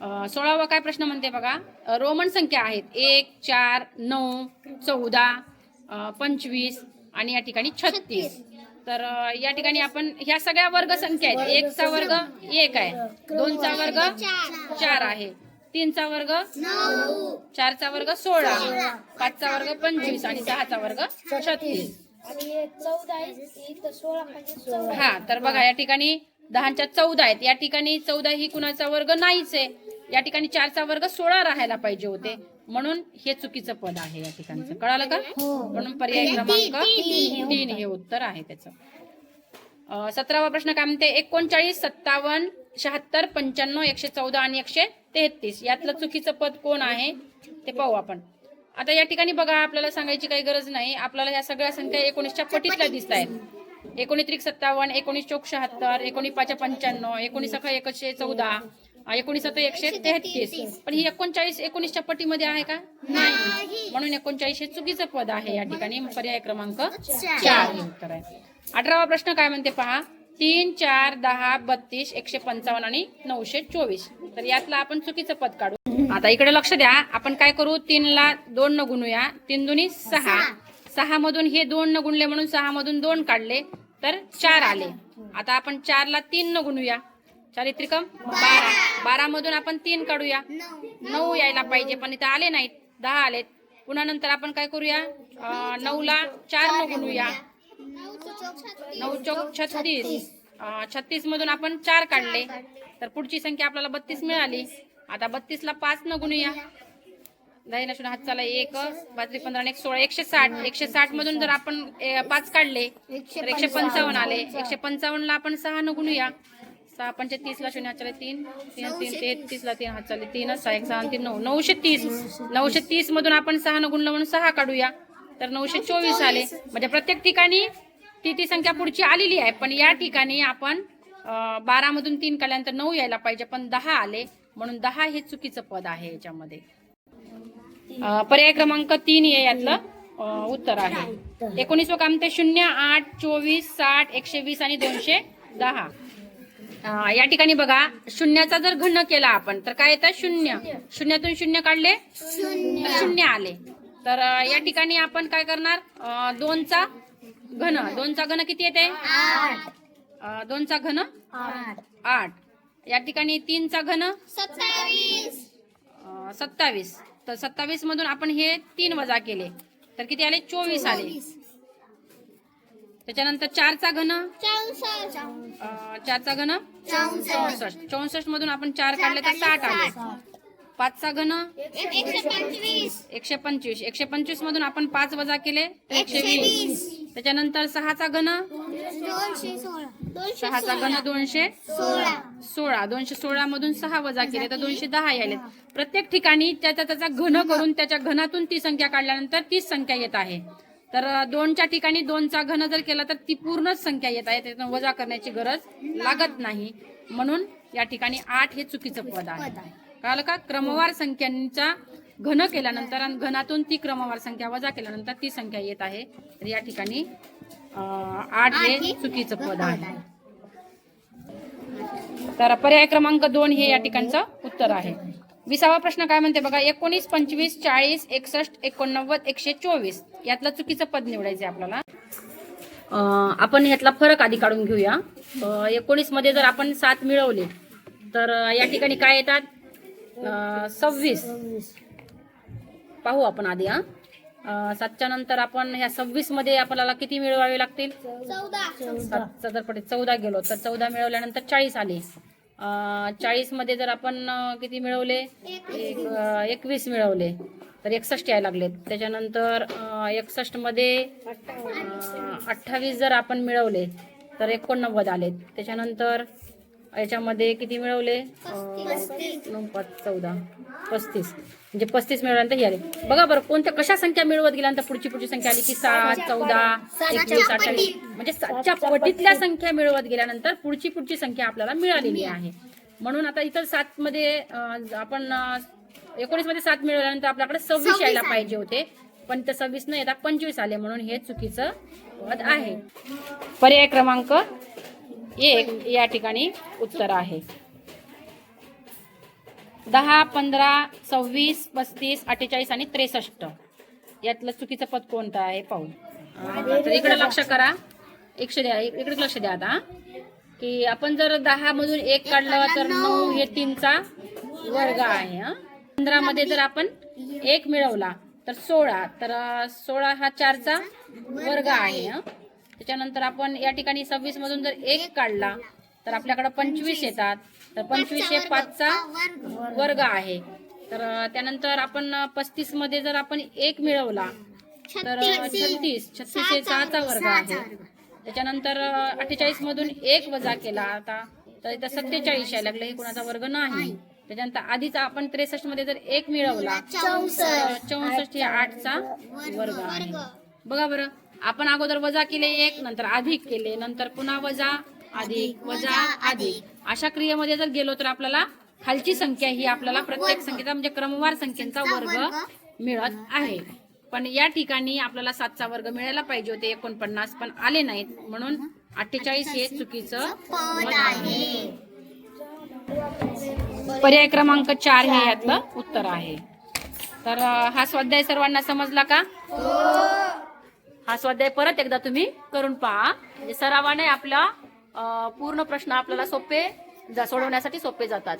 सोळावा काय प्रश्न म्हणते बघा? रोमन संख्या आहेत. एक चार नऊ चौदा पंचवीस आणि या ठिकाणी छत्तीस. तर या ठिकाणी आपण ह्या सगळ्या वर्ग संख्या आहेत. एकचा वर्ग एक आहे. दोनचा वर्ग चार. आहे. तीनचा वर्ग चारचा वर्ग सोळा. पाचचा वर्ग पंचवीस आणि सहाचा वर्ग छत्तीस. म्हणजे सोळा हा तर बघा या ठिकाणी दहाच्या चौदा आहेत. या ठिकाणी चौदा ही कुणाचा वर्ग नाहीच आहे. या ठिकाणी चारचा वर्ग सोळा राहायला पाहिजे होते. म्हणून हे चुकीचं पद आहे या ठिकाणचं. कळालं का? म्हणून पर्याय क्रमांक तीन. हे उत्तर. आहे त्याचं. सतरावा प्रश्न काय म्हणते? एकोणचाळीस सत्तावन्न शहात्तर पंच्याण्णव एकशे चौदा आणि एकशे तेहतीस. यातलं चुकीचं पद कोण आहे? ते पाहू आपण. आता या ठिकाणी बघा आपल्याला सांगायची काही गरज नाही. आपल्याला ह्या सगळ्या संख्या एकोणीसच्या पटीतल्या दिसत आहेत एकोणीस त्रिक सत्तावन्न एकोणीस चौक शहात्तर एकोणीस पाच पंच्याण्णव एकोणीस अकरा एकशे चौदा एकोणीस सत्तर एकशे तेहतीस. पण ही एकोणचाळीस एकोणीसच्या पटीमध्ये आहे का? नाही. म्हणून एकोणचाळीस हे चुकीचं पद आहे या ठिकाणी. पर्याय क्रमांक चार. हे उत्तर आहे. अठरावा प्रश्न काय म्हणते पहा? तीन चार दहा बत्तीस एकशे पंचावन्न आणि नऊशे चोवीस. तर यातलं आपण चुकीचं पद काढू. आता इकडे लक्ष द्या. आपण काय करू? तीनला दोन न गुणूया. तीन दुनी सहा. सहा. मधून हे दोन न गुणले म्हणून सहा मधून दोन काढले. तर चार आले. आता आपण चारला तीन न गुणूया. चार त्रिकम बारा. बारा मधून आपण तीन काढूया. नऊ यायला पाहिजे पण इथे आले नाहीत. दहा आलेत. पुन्हा नंतर आपण काय करूया? नऊला चार न गुणूया. नऊ चौक छत्तीस. छत्तीस मधून आपण चार काढले. तर पुढची संख्या आपल्याला बत्तीस मिळाली. आता बत्तीस ला पाच न गुणूया. दहा नसून हात चाला एक त्रिक पंधरा आणि एक सोळा एकशे साठ एकशे साठ मधून जर आपण पाच काढले तर एकशे पंचावन्न आले. एकशे पंचावन्न ला आपण सहा न गुणूया. सहा पंचे तीस ला शून्य हात चाले तीन. तीन तीन तेहतीस ला तीन हात चाले तीन सहा एक सहा तीन नऊ. नऊशे तीस. नऊशे तीस मधून आपण सहा न गुणलं म्हणून सहा काढूया. तर नऊशे चोवीस आले. म्हणजे प्रत्येक ठिकाणी ती ती संख्या पुढची आलेली आहे. पण या ठिकाणी आपण बारा मधून तीन काढल्यानंतर नऊ यायला पाहिजे. पण दहा आले. म्हणून दहा हे चुकीचं पद आहे याच्यामध्ये. पर्याय क्रमांक तीन हे यातलं उत्तर आहे. एकोणीसवं काम ते शून्य आठ चोवीस साठ एकशे वीस आणि दोनशे दहा. या ठिकाणी बघा शून्याचा जर घन केला आपण तर काय येतं? शून्य. शून्यातून शून्य काढले? शून्य. आले. तर या ठिकाणी आपण काय करणार? दोनचा घन. दोनचा घन किती येते? दोनचा घन? आठ. या ठिकाणी तीनचा घन? सत्तावीस. सत्तावीस. तर सत्तावीस मधून आपण हे तीन वजा केले. तर किती आले? चोवीस आले. त्याच्यानंतर चारचा घन? चारचा घन? चौसष्ट. चौसष्ट. मधून आपण चार काढले तर साठ आले. पाचचा घन? एकशे पंचवीस. एकशे पंचवीस. एकशे पंचवीस मधून आपण पाच वजा केले तर एकशे वीस. त्याच्यानंतर सहाचा घन? सहाचा घन दोनशे सोळा. दोनशे सोळा मधून सहा वजा केले तर दोनशे दहा यायले. प्रत्येक ठिकाणी त्याचा त्याचा घन करून त्याच्या घनातून ती संख्या काढल्यानंतर तीच संख्या येत आहे. तर दोनच्या ठिकाणी दोनचा घन जर केला तर ती पूर्णच संख्या येत आहे. त्यातून वजा करण्याची गरज लागत नाही. म्हणून या ठिकाणी आठ हे चुकीचं पद आहे. कळालं का? क्रमवार संख्यांचा घन केल्यानंतर आणि घनातून ती क्रमवार संख्या वजा केल्यानंतर ती संख्या येत आहे. तर या ठिकाणी आठ हे चुकीचं पद आहे. तर पर्याय क्रमांक दोन हे या ठिकाणचं उत्तर आहे. विसावा प्रश्न काय म्हणते बघा एकोणीस पंचवीस चाळीस एकसष्ट एकोणनव्वद एकशे चोवीस. यातलं चुकीचं पद निवडायचं आपल्याला. आपण यातला फरक आधी काढून घेऊया. एकोणीसमध्ये जर आपण सात मिळवले तर या ठिकाणी काय येतात? सव्वीस. पाहू आपण आधी हा. सातच्या नंतर आपण ह्या सव्वीसमध्ये आपल्याला किती मिळवावे लागतील? सातचा जर पटे चौदा गेलो तर चौदा मिळवल्यानंतर चाळीस आले. चाळीसमध्ये जर आपण किती मिळवले? एकवीस मिळवले. तर एकसष्ट यायला लागलेत. त्याच्यानंतर एकसष्टमध्ये अठ्ठावीस जर आपण मिळवले तर एकोणनव्वद आलेत. त्याच्यानंतर याच्यामध्ये किती मिळवले? चौदा. पस्तीस. म्हणजे पस्तीस मिळवल्यानंतर हे आले. बघा बरं कोणत्या कशा संख्या मिळवत गेल्यानंतर पुढची पुढची संख्या आली की सात चौदा एकवीस अठ्ठावीस. म्हणजे सातच्या पटीतल्या संख्या मिळवत गेल्यानंतर पुढची पुढची संख्या आपल्याला मिळालेली आहे. म्हणून आता इतर सात मध्ये अं, आपण एकोणीसमध्ये सात मिळवल्यानंतर आपल्याकडे सव्वीस यायला पाहिजे होते. पण ते सव्वीस न येता पंचवीस आले म्हणून हे चुकीचं पद आहे. पर्याय क्रमांक एक या ठिकाणी उत्तर आहे. दहा पंधरा सव्वीस पस्तीस अठ्ठेचाळीस आणि त्रेसष्ट. यातलं चुकीचं पद कोणतं आहे? पाहू. तर इकडे लक्ष. करा. एकशे द्या इकडे लक्ष द्या आता. की आपण जर दहा मधून एक काढलं तर नऊ हे तीनचा वर्ग आहे हं. पंधरा मध्ये जर आपण एक मिळवला तर सोळा तर सोळा हा चारचा वर्ग आहे हं. त्याच्यानंतर आपण या ठिकाणी सव्वीस मधून जर एक काढला तर आपल्याकडे पंचवीस येतात. तर पंचवीस हे पाचचा वर्ग. आहे. तर त्यानंतर आपण पस्तीसमध्ये जर आपण एक मिळवला तर छत्तीस. छत्तीस. हे सहाचा वर्ग आहे. त्याच्यानंतर अठ्ठेचाळीस मधून एक वजा केला आता तर इथं सत्तेचाळीस यायला लागलं. हे कुणाचा वर्ग नाही. त्याच्यानंतर आधीच आपण त्रेसष्टमध्ये जर एक मिळवला चौसष्ट. हे आठचा वर्ग आहे. बघा बरं. आपण अगोदर वजा केले एक नंतर अधिक केले नंतर पुन्हा वजा अधिक वजा अधिक. अशा क्रियेमध्ये जर गेलो तर आपल्याला खालची संख्या ही आपल्याला प्रत्येक संख्येचा म्हणजे क्रमवार संख्येचा वर्ग मिळत आहे. पण या ठिकाणी आपल्याला सातचा वर्ग मिळायला पाहिजे होते एकोणपन्नास पण आले नाहीत. म्हणून अठ्ठेचाळीस हे चुकीचं पर्याय क्रमांक चार हे यातलं उत्तर आहे. तर हा स्वाध्याय सर्वांना समजला का? हा स्वाध्याय परत एकदा तुम्ही करून पहा. म्हणजे सरावाने आपला पूर्ण प्रश्न आपल्याला सोपे जा- सोडवण्यासाठी सोपे जातात.